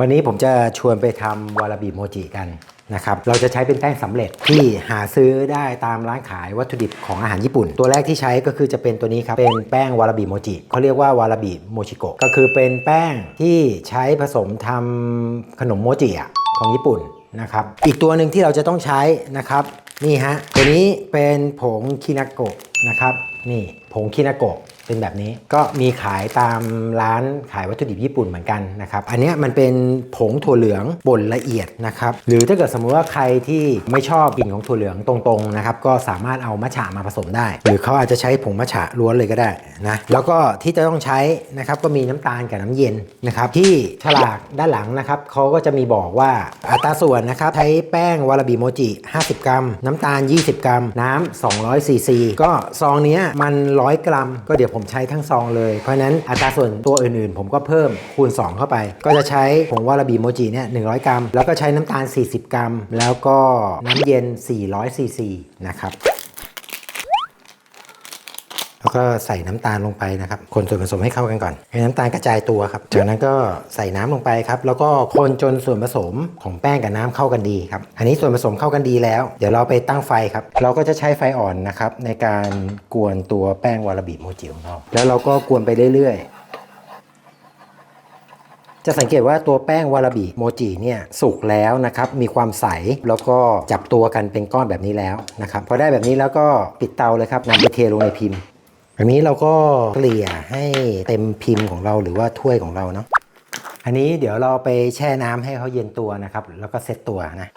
วันนี้ผมจะชวนไปทำวาราบิโมจิกันนะครับ เราจะใช้เป็นแป้งสำเร็จที่หาซื้อได้ตามร้านขายวัตถุดิบของอาหารญี่ปุ่น ตัวแรกที่ใช้ก็คือจะเป็นตัวนี้ครับ เป็นแป้งวาราบิโมจิเขาเรียกว่าวาราบิโมชิโกะก็คือเป็นแป้งที่ใช้ผสมทำขนมโมจิของญี่ปุ่นนะครับ อีกตัวหนึ่งที่เราจะต้องใช้นะครับ นี่ฮะ ตัวนี้เป็นผงคินาโกะนะครับ นี่ผงคินาโกะ เป็นแบบนี้ก็มีขายตามร้านขายวัตถุดิบญี่ปุ่นเหมือนกันนะครับ อันนี้มันเป็นผงถั่วเหลืองป่นละเอียดนะครับ หรือถ้าเกิดสมมุติว่าใครที่ไม่ชอบกลิ่นของถั่วเหลืองตรงๆนะครับก็สามารถเอามัทฉะมาผสมได้ หรือเขาอาจจะใช้ผงมัทฉะล้วนเลยก็ได้นะแล้วก็ที่จะต้องใช้นะครับก็มีน้ำตาลกับน้ำเย็นนะครับที่ฉลากด้านหลังนะครับเขาก็จะมีบอกว่าอัตราส่วนนะครับใช้แป้งวาราบิโมจิ 50 กรัม น้ำตาล 20 กรัม น้ำ200ซีซีก็ซองนี้มัน 100 กรัม ก็เดี๋ยวผมใช้ทั้งซองเลย เพราะนั้นอัตราส่วนตัวอื่นๆ ผมก็เพิ่มคูณ 2 เข้าไป ก็จะใช้ผงวาราบีโมจิเนี่ย100 กรัม แล้วก็ใช้น้ำตาล 40 กรัม แล้วก็น้ำเย็น400ซีซีนะครับ ก็ใส่น้ำตาลลงไปนะครับ คนส่วนผสมให้เข้ากันก่อน ให้น้ำตาลกระจายตัวครับ จากนั้นก็ใส่น้ำลงไปครับ แล้วก็คนจนส่วนผสมของแป้งกับน้ำเข้ากันดีครับ อันนี้ส่วนผสมเข้ากันดีแล้ว เดี๋ยวเราไปตั้งไฟครับ เราก็จะใช้ไฟอ่อนนะครับในการกวนตัวแป้งวาราบิโมจิของเรา แล้วเราก็กวนไปเรื่อยๆจะสังเกตว่าตัวแป้งวาราบิโมจิเนี่ยสุกแล้วนะครับมีความใสแล้วก็จับตัวกันเป็นก้อนแบบนี้แล้วนะครับพอได้แบบนี้แล้วก็ปิดเตาเลยครับนำไปเทลงในพิมพ์ แบบนี้เราก็เกลี่ยให้เต็มพิมพ์ของเราหรือว่าถ้วยของเราเนาะอันนี้เดี๋ยวเราไปแช่น้ำให้เขาเย็นตัวนะครับ แล้วก็เซตตัวนะ